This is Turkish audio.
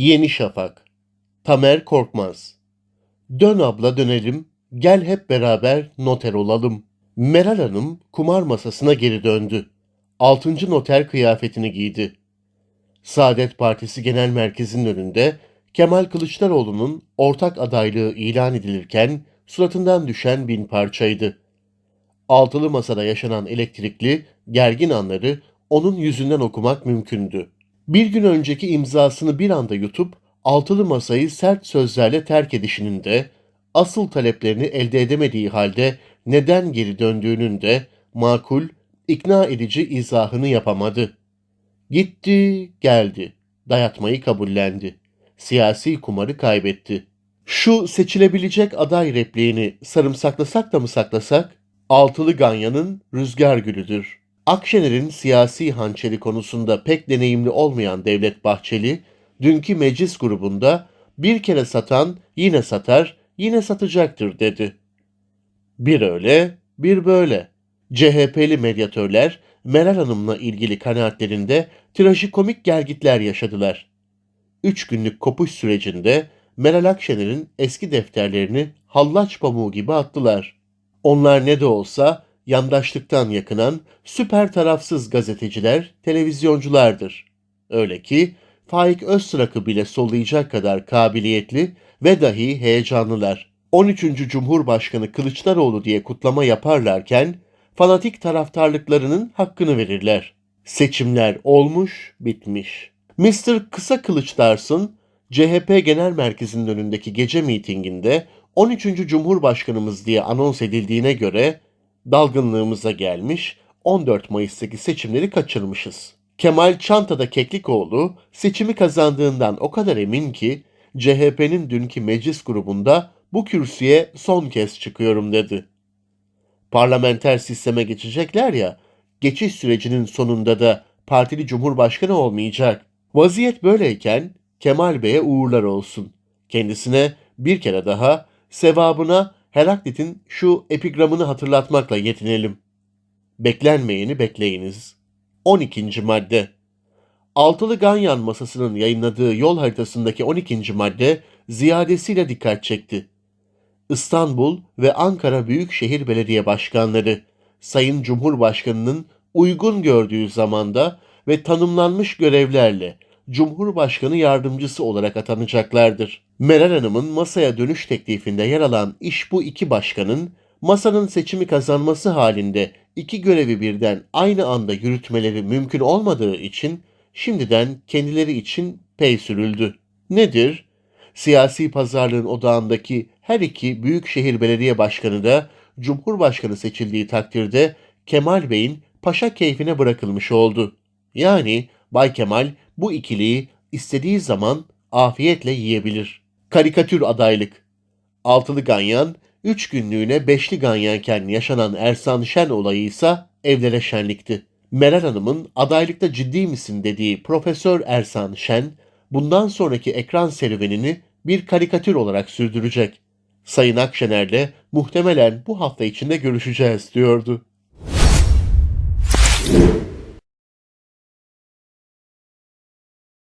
Yeni Şafak Tamer Korkmaz Dön abla dönelim, gel hep beraber noter olalım. Meral Hanım kumar masasına geri döndü. Altıncı noter kıyafetini giydi. Saadet Partisi Genel Merkezi'nin önünde Kemal Kılıçdaroğlu'nun ortak adaylığı ilan edilirken suratından düşen bin parçaydı. Altılı masada yaşanan elektrikli, gergin anları onun yüzünden okumak mümkündü. Bir gün önceki imzasını bir anda yutup altılı masayı sert sözlerle terk edişinin de, asıl taleplerini elde edemediği halde neden geri döndüğünün de makul, ikna edici izahını yapamadı. Gitti, geldi. Dayatmayı kabullendi. Siyasi kumarı kaybetti. Şu seçilebilecek aday repliğini sarımsaklasak da mı saklasak? Altılı Ganyan'ın rüzgar gülüdür. Akşener'in siyasi hançeri konusunda pek deneyimli olmayan Devlet Bahçeli, dünkü meclis grubunda bir kere satan yine satar, yine satacaktır dedi. Bir öyle, bir böyle. CHP'li medyatörler Meral Hanım'la ilgili kanaatlerinde trajikomik gelgitler yaşadılar. Üç günlük kopuş sürecinde Meral Akşener'in eski defterlerini hallaç pamuğu gibi attılar. Onlar ne de olsa yandaşlıktan yakınan süper tarafsız gazeteciler, televizyonculardır. Öyle ki Faik Öztrak'ı bile sollayacak kadar kabiliyetli ve dahi heyecanlılar. 13. Cumhurbaşkanı Kılıçdaroğlu diye kutlama yaparlarken fanatik taraftarlıklarının hakkını verirler. Seçimler olmuş, bitmiş. Mr. Kısa Kılıçdarsın, CHP Genel Merkezi'nin önündeki gece mitinginde 13. Cumhurbaşkanımız diye anons edildiğine göre dalgınlığımıza gelmiş, 14 Mayıs'taki seçimleri kaçırmışız. Kemal Çantada Keklikoğlu seçimi kazandığından o kadar emin ki CHP'nin dünkü meclis grubunda bu kürsüye son kez çıkıyorum dedi. Parlamenter sisteme geçecekler ya, geçiş sürecinin sonunda da partili cumhurbaşkanı olmayacak. Vaziyet böyleyken Kemal Bey'e uğurlar olsun. Kendisine bir kere daha sevabına Heraklit'in şu epigramını hatırlatmakla yetinelim. Beklenmeyeni bekleyiniz. 12. madde Altılı Ganyan masasının yayınladığı yol haritasındaki 12. madde ziyadesiyle dikkat çekti. İstanbul ve Ankara Büyükşehir Belediye Başkanları Sayın Cumhurbaşkanı'nın uygun gördüğü zamanda ve tanımlanmış görevlerle Cumhurbaşkanı yardımcısı olarak atanacaklardır. Meral Hanım'ın masaya dönüş teklifinde yer alan iş bu iki başkanın masanın seçimi kazanması halinde iki görevi birden aynı anda yürütmeleri mümkün olmadığı için şimdiden kendileri için pey sürüldü. Nedir? Siyasi pazarlığın odağındaki her iki büyükşehir belediye başkanı da Cumhurbaşkanı seçildiği takdirde Kemal Bey'in paşa keyfine bırakılmış oldu. Yani Bay Kemal bu ikiliyi istediği zaman afiyetle yiyebilir. Karikatür adaylık. Altılı Ganyan, üç günlüğüne beşli Ganyanken yaşanan Ersan Şen olayı ise evlere şenlikti. Meral Hanım'ın adaylıkta ciddi misin dediği Profesör Ersan Şen, bundan sonraki ekran serüvenini bir karikatür olarak sürdürecek. Sayın Akşener'le muhtemelen bu hafta içinde görüşeceğiz diyordu.